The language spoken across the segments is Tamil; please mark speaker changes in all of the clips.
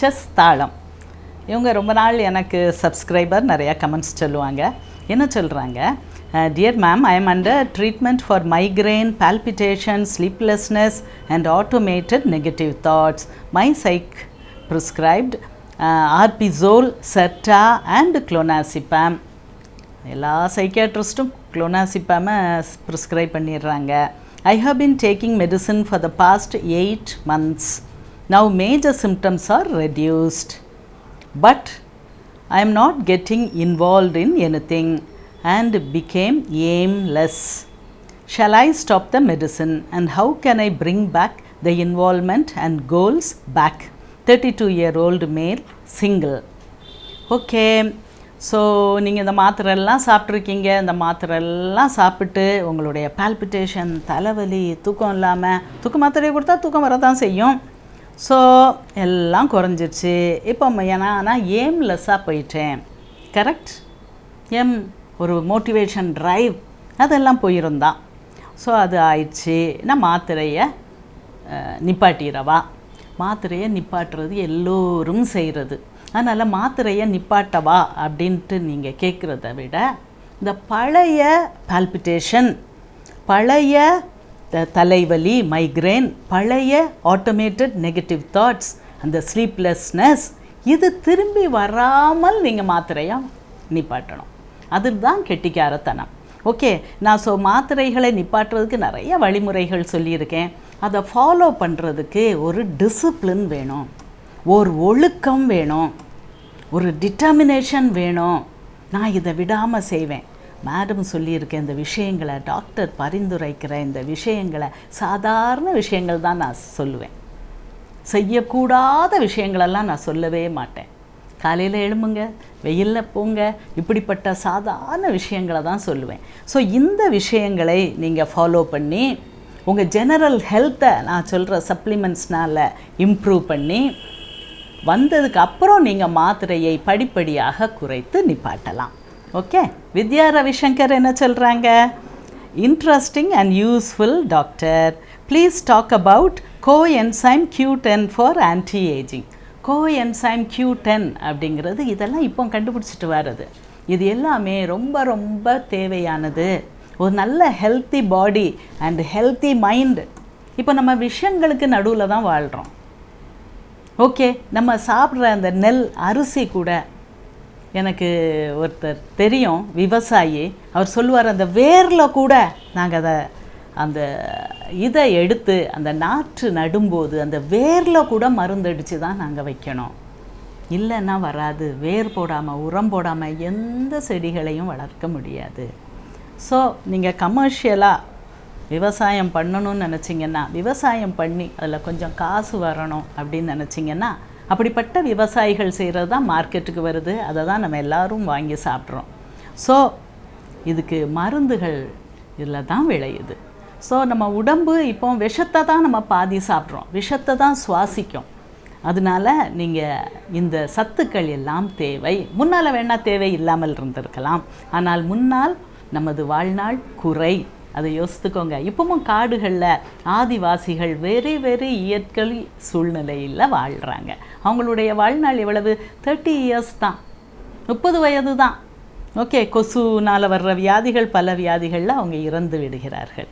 Speaker 1: செஸ் தாளம் இவங்க ரொம்ப நாள் எனக்கு சப்ஸ்கிரைபர் நிறையா கமெண்ட்ஸ் சொல்லுவாங்க. என்ன சொல்கிறாங்க dear ma'am I am under treatment for migraine palpitation sleeplessness and automated negative thoughts my psych prescribed Arpizol Serta and clonazepam எல்லா சைக்கியாட்ரிஸ்ட்டும் குளோனாசிப்பாம ப்ரிஸ்கிரைப் பண்ணிடுறாங்க. I have been taking medicine for the past eight months Now major symptoms are reduced but I am not getting involved in anything and became aimless. Shall I stop the medicine and how can I bring back the involvement and goals back? 32 year old male, single. Okay so நீங்கள் இந்த மாத்திரையெல்லாம் சாப்பிட்ருக்கீங்க இந்த மாத்திரையெல்லாம் சாப்பிட்டு உங்களுடைய பால்பிட்டேஷன் தலைவலி தூக்கம் இல்லாமல் தூக்க மாத்திரையை கொடுத்தா தூக்கம் வரதான் செய்யும் ஸோ எல்லாம் குறைஞ்சிருச்சு. இப்போ ஏன்னா நான் ஏம்லெஸ்ஸாக போயிட்டேன். கரெக்ட் எம் ஒரு மோட்டிவேஷன் ட்ரைவ் அதெல்லாம் போயிருந்தான் ஸோ அது ஆயிடுச்சு. நான் மாத்திரையை நிப்பாட்டிறவா நிப்பாட்டிடவா? மாத்திரையை நிப்பாட்டுறது எல்லோரும் செய்கிறது அதனால் மாத்திரையை நிப்பாட்டவா? அப்படின்ட்டு நீங்கள் கேட்குறத விட இந்த பழைய பால்பிட்டேஷன் பழைய தலைவலி மைக்ரேன் பழைய ஆட்டோமேட்டட் நெகட்டிவ் தாட்ஸ் அந்த ஸ்லீப்லெஸ்னஸ் இது திரும்பி வராமல் நீங்கள் மாத்திரையாக நிப்பாட்டணும். அதுதான் கெட்டிக்காரத்தனம். ஓகே நான் ஸோ மாத்திரைகளை நிப்பாட்டுறதுக்கு நிறைய வழிமுறைகள் சொல்லியிருக்கேன். அதை ஃபாலோ பண்ணுறதுக்கு ஒரு டிசிப்ளின் வேணும். ஒரு ஒழுக்கம் வேணும். ஒரு டிட்டர்மினேஷன் வேணும். நான் இதை விடாமல் செய்வேன். மேடம் சொல்லியிருக்க இந்த விஷயங்களை டாக்டர் பரிந்துரைக்கிற இந்த விஷயங்களை சாதாரண விஷயங்கள் தான் நான் சொல்லுவேன். செய்யக்கூடாத விஷயங்களெல்லாம் நான் சொல்லவே மாட்டேன். காலையில் எழும்புங்க வெயிலில் போங்க இப்படிப்பட்ட சாதாரண விஷயங்களை தான் சொல்லுவேன். ஸோ இந்த விஷயங்களை நீங்கள் ஃபாலோ பண்ணி உங்கள் ஜெனரல் ஹெல்த்தை நான் சொல்கிற சப்ளிமெண்ட்ஸ்னால் இம்ப்ரூவ் பண்ணி வந்ததுக்கு அப்புறம் நீங்கள் மாத்திரையை படிப்படியாக குறைத்து நிப்பாட்டலாம். ஓகே வித்யா ரவிசங்கர் என்ன சொல்கிறாங்க interesting and useful doctor please talk about coenzyme Q ten for anti ageing coenzyme Q ten அப்படிங்கிறது இதெல்லாம் இப்போ கண்டுபிடிச்சிட்டு வர்றது. இது எல்லாமே ரொம்ப ரொம்ப தேவையானது. ஒரு நல்ல healthy body and healthy mind இப்போ நம்ம விஷயங்களுக்கு நடுவில் தான் வாழ்கிறோம் ஓகே நம்ம சாப்பிட்ற அந்த நெல் அரிசி கூட எனக்கு ஒருத்தர் தெரியும் விவசாயி. அவர் சொல்லுவார் அந்த வேரில் கூட நாங்கள் அதை அந்த இதை எடுத்து அந்த நாற்று நடும்போது அந்த வேரில் கூட மருந்தடிச்சு தான் நாங்கள் வைக்கணும். இல்லைன்னா வராது. வேர் போடாமல் உரம் போடாமல் எந்த செடிகளையும் வளர்க்க முடியாது. ஸோ நீங்கள் கமர்ஷியலாக விவசாயம் பண்ணணும்னு நினச்சிங்கன்னா விவசாயம் பண்ணி அதில் கொஞ்சம் காசு வரணும் அப்படின்னு நினச்சிங்கன்னா அப்படிப்பட்ட விவசாயிகள் செய்கிறது தான் மார்க்கெட்டுக்கு வருது. அதை தான் நம்ம எல்லாரும் வாங்கி சாப்பிட்றோம். ஸோ இதுக்கு மருந்துகள் இதில் தான் விளையுது. ஸோ நம்ம உடம்பு இப்போ விஷத்தை தான் நம்ம பாதி சாப்பிட்றோம். விஷத்தை தான் சுவாசிக்கும். அதனால நீங்கள் இந்த சத்துக்கள் எல்லாம் தேவை. முன்னால் வேணால் தேவை இல்லாமல் இருந்திருக்கலாம். ஆனால் முன்னால் நமது வாழ்நாள் குறை. அதை யோசித்துக்கோங்க. இப்பவும் காடுகளில் ஆதிவாசிகள் வெரி வெரி இயற்கை சூழ்நிலையில் வாழ்கிறாங்க அவங்களுடைய வாழ்நாள் எவ்வளவு? தேர்ட்டி இயர்ஸ் தான். முப்பது வயது தான். ஓகே கொசுனால் வர்ற வியாதிகள் பல வியாதிகளில் அவங்க இறந்து விடுகிறார்கள்.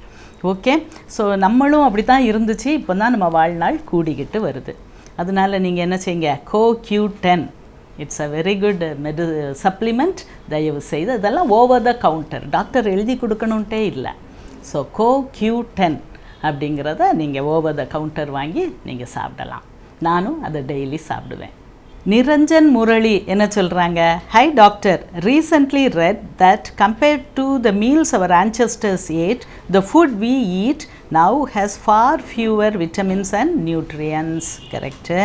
Speaker 1: ஓகே ஸோ நம்மளும் அப்படி தான் இருந்துச்சு. இப்போ தான் நம்ம வாழ்நாள் கூடிக்கிட்டு வருது. அதனால் நீங்கள் என்ன செய்யுங்க? Co Q ten it's a very good med supplement தயவு செய்து இதெல்லாம் ஓவர் த கவுண்டர் டாக்டர் எழுதி கொடுக்கணுன்ட்டே இல்லை. ஸோ கோ கியூ டென் அப்படிங்கிறத நீங்கள் ஓவர் த கவுண்டர் வாங்கி நீங்கள் சாப்பிடலாம் நானும் அதை டெய்லி சாப்பிடுவேன் நிரஞ்சன் முரளி என்ன சொல்கிறாங்க hi doctor recently read that compared to the meals our ancestors ate the food we eat now has far fewer vitamins and nutrients correct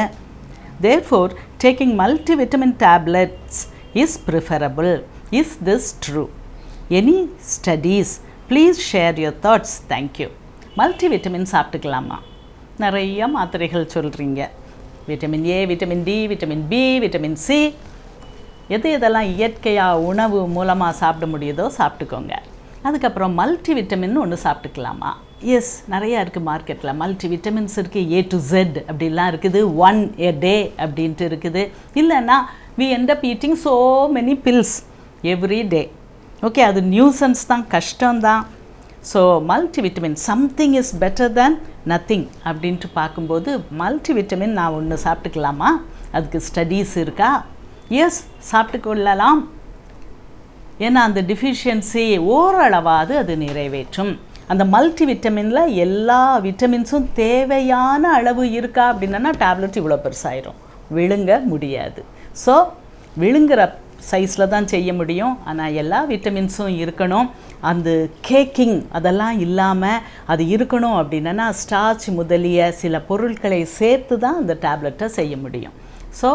Speaker 1: therefore taking multi vitamin tablets is preferable is this true any studies share your thoughts. Thank multi vitamin சாப்பிட்டுக்கலாமா? நிறைய மாத்திரைகள் சொல்கிறீங்க vitamin A vitamin D vitamin B vitamin C எது எதெல்லாம் இயற்கையாக உணவு மூலமாக சாப்பிட முடியுதோ சாப்பிட்டுக்கோங்க. அதுக்கப்புறம் மல்டி விட்டமின் ஒன்று சாப்பிட்டுக்கலாமா? எஸ் நிறையா இருக்குது மார்க்கெட்டில் மல்டி விட்டமின்ஸ் இருக்குது ஏ டு ஜெட் அப்படிலாம் இருக்குது. ஒன் எ டே அப்படின்ட்டு இருக்குது. இல்லைன்னா we end up eating so many pills every day okay அது நியூசன்ஸ் தான் கஷ்டம்தான். So multi vitamin something is better than nothing அப்படின்ட்டு பார்க்கும்போது மல்டி விட்டமின் நான் ஒன்று சாப்பிட்டுக்கலாமா? அதுக்கு ஸ்டடீஸ் இருக்கா? எஸ் சாப்பிட்டு கொள்ளலாம். ஏன்னா அந்த டிஃபிஷியன்சி ஓரளவாவது அது நிறைவேற்றும். அந்த மல்டி விட்டமினில் எல்லா விட்டமின்ஸும் தேவையான அளவு இருக்கா அப்படின்னா டேப்லெட் இவ்வளோ பெருசாயிரும். விழுங்க முடியாது. ஸோ விழுங்குற சைஸில் தான் செய்ய முடியும். ஆனால் எல்லா விட்டமின்ஸும் இருக்கணும். அந்த கேக்கிங் அதெல்லாம் இல்லாமல் அது இருக்கணும் அப்படின்னா ஸ்டார்ச் முதலிய சில பொருட்களை சேர்த்து தான் அந்த டேப்லெட்டை செய்ய முடியும். ஸோ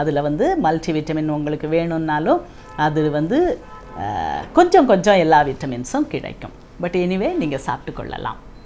Speaker 1: அதில் வந்து மல்டி விட்டமின் உங்களுக்கு வேணும்னாலும் அது வந்து கொஞ்சம் கொஞ்சம் எல்லா விட்டமின்ஸும் கிடைக்கும். பட் எனிவே நீங்கள் சாப்பிட்டு கொள்ளலாம்.